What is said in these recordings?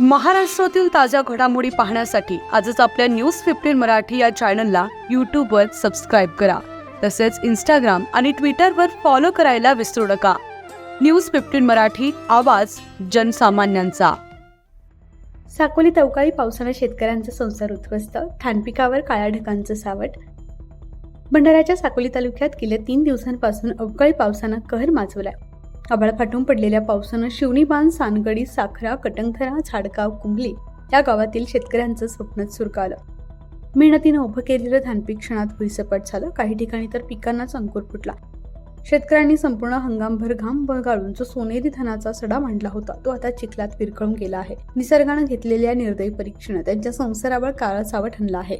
महाराष्ट्रातील ताज्या घडामोडी पाहण्यासाठी आजच आपल्या न्यूज फिफ्टीन मराठी या चॅनलला यूट्यूबवर सबस्क्राईब करा. तसेच इंस्टाग्राम आणि ट्विटरवर फॉलो करायला विसरू नका. न्यूज फिफ्टीन मराठी आवाज जनसामान्यांचा. साकोलीत अवकाळी पावसानं शेतकऱ्यांचा संसार उद्ध्वस्त ठाणपिकावर काळ्या ढगांचं सावट. भंडाऱ्याच्या साकोली तालुक्यात गेल्या तीन दिवसांपासून अवकाळी पावसानं कहर माजवलाय. आभाळ फाटून पडलेल्या पावसानं शिवणीबान सानगडी साखरा कटंगथरा झाडगाव कुंभली या गावातील शेतकऱ्यांचं स्वप्नच सुरकावलं मेहनतीनं उभं केलेलं धानपीक क्षणात भुईसपाट झालं. काही ठिकाणी तर पिकांनाच अंकुर फुटला. शेतकऱ्यांनी संपूर्ण हंगामभर घाम गाळून जो सोनेरी धनाचा सडा मांडला होता. तो आता चिखलात विरघळून गेला आहे. निसर्गानं घेतलेल्या निर्दयी परीक्षणं त्यांच्या संसारावर काळा सावट आणला आहे.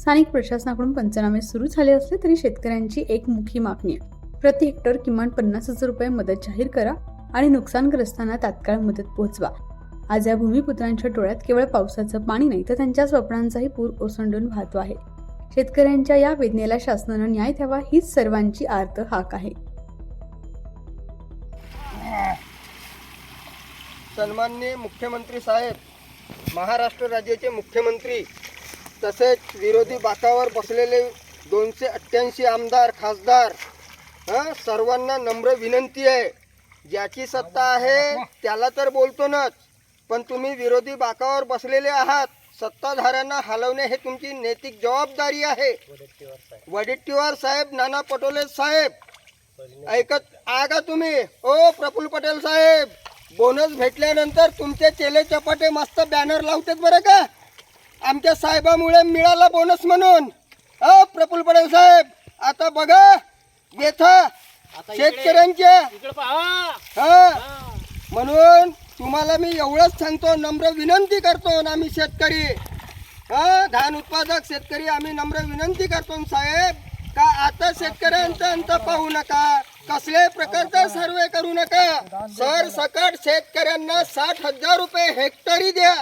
स्थानिक प्रशासनाकडून पंचनामे सुरू झाले असले तरी शेतकऱ्यांची एकमुखी मागणी आहे. प्रति हेक्टर किमान पन्नास हजार रुपये मदत जाहीर करा आणि नुकसानग्रस्तांना तात्काळ मदत पोहोचवा. आज या भूमिपुत्रांच्या डोळ्यात केवळ पावसाचं पाणी नाही तर त्यांच्या स्वप्नांचाही पूर ओसंडून वाहतो आहे. शेतकऱ्यांच्या या वेदनेला शासनानं न्याय द्यावा हीच सर्वांची आर्त हाक आहे. सन्माननीय मुख्यमंत्री साहेब महाराष्ट्र राज्याचे मुख्यमंत्री तसेच विरोधी बाकावर बसलेले दोनशे अठ्ठ्याऐंशी आमदार खासदार हं, सर्वांना नम्र विनंती आहे. ज्याची सत्ता आहे त्याला तर बोलतोनच. पण तुम्ही विरोधी बाकावर बसलेले आहात. सत्ताधाऱ्यांना हलवणे हे तुमची नैतिक जबाबदारी आहे. वडेट्टीवार साहेब नाना पटोले साहेब ऐकत आगा तुम्ही. ओ प्रफुल्ल पटेल साहेब बोनस भेटल्यानंतर तुमचे चेले चपाटे मस्त बॅनर लावतात बरं का? आमच्या साहेबामुळे मिळाला बोनस म्हणून. अ प्रफुल्ल पटेल साहेब आता बघा. येथा शेतकऱ्यांच्या हा. म्हणून तुम्हाला मी एवढंच सांगतो नम्र विनंती करतो ना आम्ही शेतकरी. हा धान उत्पादक शेतकरी आम्ही नम्र विनंती करतो साहेब का आता शेतकऱ्यांचा अंत पाहू नका. कसल्याही प्रकारचा सर्वे करू नका. सर सकट शेतकऱ्यांना साठ हजार रुपये हेक्टरी द्या.